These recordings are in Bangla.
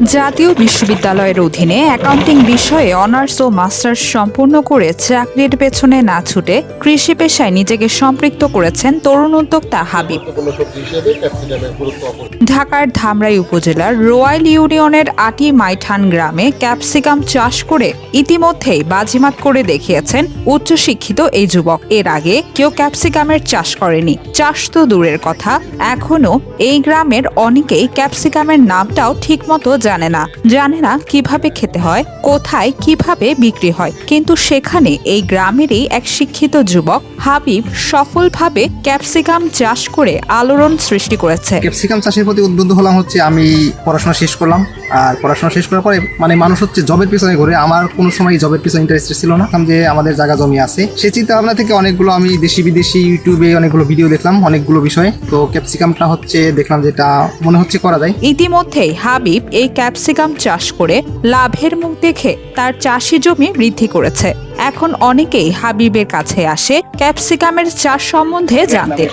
জাতীয় বিশ্ববিদ্যালয়ের অধীনে অ্যাকাউন্টিং বিষয়ে অনার্স ও মাস্টার্স সম্পূর্ণ করে চাকরির পেছনে না ছুটে কৃষি পেশায় নিজেকে সম্পৃক্ত করেছেন তরুণ উদ্যোক্তা হাবিব। ঢাকার ধামরাই উপজেলার রোয়াইল ইউনিয়নের আটি মাইঠান গ্রামে ক্যাপসিকাম চাষ করে ইতিমধ্যেই বাজিমাত করে দেখিয়েছেন উচ্চশিক্ষিত এই যুবক। এর আগে কেউ ক্যাপসিকামের চাষ করেনি। চাষ তো দূরের কথা। এখনও এই গ্রামের অনেকেই ক্যাপসিকামের নামটাও ঠিকমতো জানে না। জানে না কীভাবে খেতে হয়, কোথায় কীভাবে বিক্রি হয়। কিন্তু সেখানে এই গ্রামেরই এক শিক্ষিত যুবক হাবিব সফলভাবে ক্যাপসিকাম চাষ করে আলোড়ন সৃষ্টি করেছে। ক্যাপসিকাম চাষের প্রতি উদ্বুদ্ধ হলাম হচ্ছে আমি পড়াশোনা শেষ করলাম। আর পড়াশোনা শেষ করার পরে মানে মানুষ হচ্ছে জবের পিছনে ঘুরে। আমার কোনো সময় জবের পিছনে ইন্টারেস্ট ছিল না। যে আমাদের জায়গা জমি আছে, সেই চিন্তা ভাবনা থেকে অনেকগুলো আমি দেশি বিদেশি ইউটিউবে অনেকগুলো ভিডিও দেখলাম, অনেকগুলো বিষয়ে। তো ক্যাপসিকামটা হচ্ছে দেখলাম যেটা মনে হচ্ছে করা যায়। ইতিমধ্যেই হাবিব এই ক্যাপসিকাম চাষ করে লাভের মুখ দেখে তার চাষি জমি বৃদ্ধি করেছে। এখন অনেকেই হাবিবের কাছে আসে ক্যাপসিকামের চাষ সম্বন্ধে জানতে।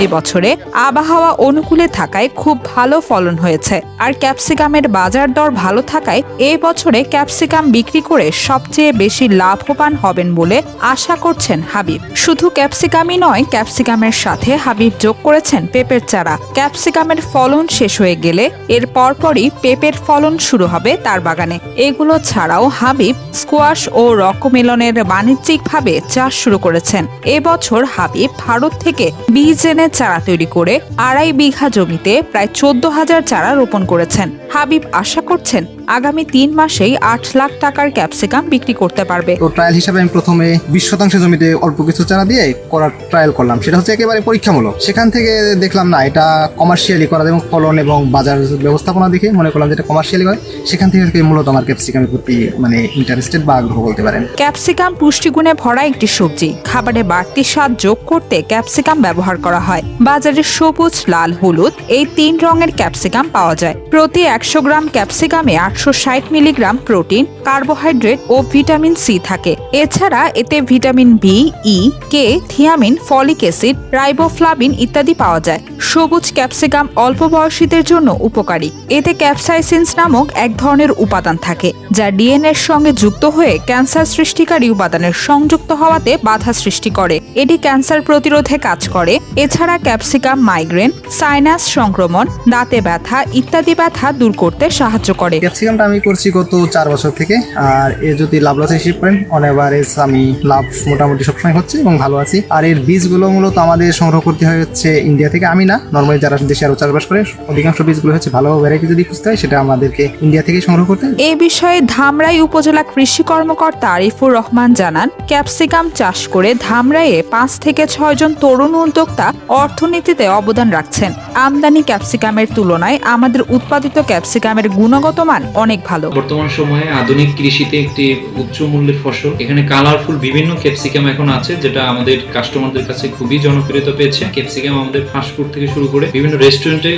এবছরে আবহাওয়া অনুকূলে থাকায় খুব ভালো ফলন হয়েছে। আর ক্যাপসিকামের বাজার দর ভালো থাকায় এই বছরে ক্যাপসিকাম বিক্রি করে সবচেয়ে বেশি লাভবান হবেন বলে আশা করছেন হাবিব। শুধু ক্যাপসিকামই নয়, ক্যাপসিকামের সাথে হাবিব যোগ করেছেন পেঁপের চারা। ক্যাপসিকামের ফলন শেষ হয়ে গেলে এর পরপরই পেঁপের ফলন শুরু হবে তার বাগানে। এগুলো ছাড়াও হাবিব স্কোয়াশ ও রকমেলনের বাণিজ্যিকভাবে চাষ শুরু করেছেন। এবছর হাবিব ভারত থেকে বীজ এনে চারা তৈরি করে আড়াই বিঘা জমিতে প্রায় চোদ্দ হাজার চারা রোপণ করেছেন। হাবিব আশা করছেন আগামী তিন মাসেই আট লাখ টাকার ক্যাপসিকাম বিক্রি করতে পারবে। তো ট্রায়াল হিসাবে আমি প্রথমে বিশ শতাংশ জমিতে অল্প কিছু চারা দিয়ে করার ট্রায়াল করলাম। সেটা হচ্ছে একেবারে পরীক্ষামূলক। সেখান থেকে দেখলাম না এটা কমার্শিয়ালি করা এবং ফলন এবং বাজার ব্যবস্থাপনা দেখে মনে করলাম যেটা কমার্শিয়ালি হয় সেখান থেকে মূলত আমার ক্যাপসিকামের প্রতি মানে ইন্টারেস্টেড বা আগ্রহ বলতে পারেন। ক্যাপসিকাম পুষ্টিগুণে ভরা একটি সবজি। খাবারে বাড়তি স্বাদ যোগ করতে ক্যাপসিকাম ব্যবহার করা হয়। বাজারে সবুজ লাল হলুদ এই তিন রঙের ক্যাপসিকাম পাওয়া যায়। প্রতি একশো গ্রাম ক্যাপসিকামে আটশো ষাট মিলিগ্রাম প্রোটিন, কার্বোহাইড্রেট ও ভিটামিন সি থাকে। এছাড়া এতে vitamin B, E, K, thiamine, folic acid, riboflavin ইত্যাদি পাওয়া যায়। সবুজ ক্যাপসিকাম অল্প বয়সীদের জন্য উপকারী। এতে ক্যাপসাইসিন্স নামক এক ধরনের উপাদান থাকে, যা ডিএনএর সঙ্গে যুক্ত হয়ে ক্যান্সার সৃষ্টিকারী উপাদানের সংযুক্ত হওয়াতে বাধা সৃষ্টি করে। এটি ক্যান্সার প্রতিরোধে কাজ করে। এছাড়া ক্যাপসিকাম, মাইগ্রেন, সাইনাস সংক্রমণ, দাঁতে ব্যথা ইত্যাদি ব্যথা দূর করতে সাহায্য করে। ক্যাপসিকামটা আমি করছি গত চার বছর থেকে। আর এ যদি লাভ লস হিসেব করেন অন এভারেজ আমি লাভ মোটামুটি সবসময় হচ্ছে এবং ভালো আছি। আর এর বীজগুলো মূলত আমাদের সংগ্রহ করতে হয় হচ্ছে ইন্ডিয়া থেকে আমি না। নর্মালি যারা দেশে আরও চাষবাস করে, অধিকাংশ বীজগুলো হচ্ছে ভালো ভ্যারাইটি যদি খুঁজতে হয়, সেটা আমাদেরকে ইন্ডিয়া থেকে সংগ্রহ করতে হয়। এ বিষয়ে ধামরাই উপজেলা কৃষি কর্মকর্তা আরিফুর রহমান জানান, ক্যাপসিকাম চাষ করে ধামরাইয়ে পাঁচ থেকে ছয় জন তরুণ উদ্যোক্তা অর্থনীতিতে অবদান রাখছেন। আমদানি ক্যাপসিকামের তুলনায় আমাদের উৎপাদিত ক্যাপসিকামের গুণগত মান অনেক ভালো। বর্তমান সময়ে আধুনিক কৃষিতে একটি উচ্চ মূল্যের ফসল। এখানে কালারফুল বিভিন্ন ক্যাপসিকাম এখন আছে, যেটা আমাদের কাস্টমারদের কাছে খুবই জনপ্রিয়তা পেয়েছে। ক্যাপসিকাম আমাদের ফাস্টফুড থেকে শুরু করে বিভিন্ন রেস্টুরেন্টে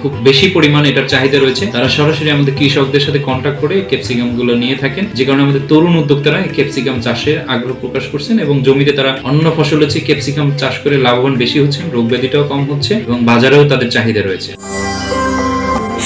খুব বেশি পরিমাণ এটার চাহিদা রয়েছে। তারা সরাসরি আমাদের কৃষকদের সাথে কন্ট্যাক্ট করে ক্যাপসিকামগুলো নিয়ে থাকেন। যে কারণে আমাদের তরুণ উদ্যোক্তারা ক্যাপসিকাম চাষে আগ্রহ প্রকাশ করছেন এবং জমিতে তারা অন্য ফসল হচ্ছে ক্যাপসিকাম চাষ করে লাভবান বেশি হচ্ছেন, রোগ ব্যাধিটাও কম হচ্ছে এবং বাজারেও তাদের চাহিদা রয়েছে।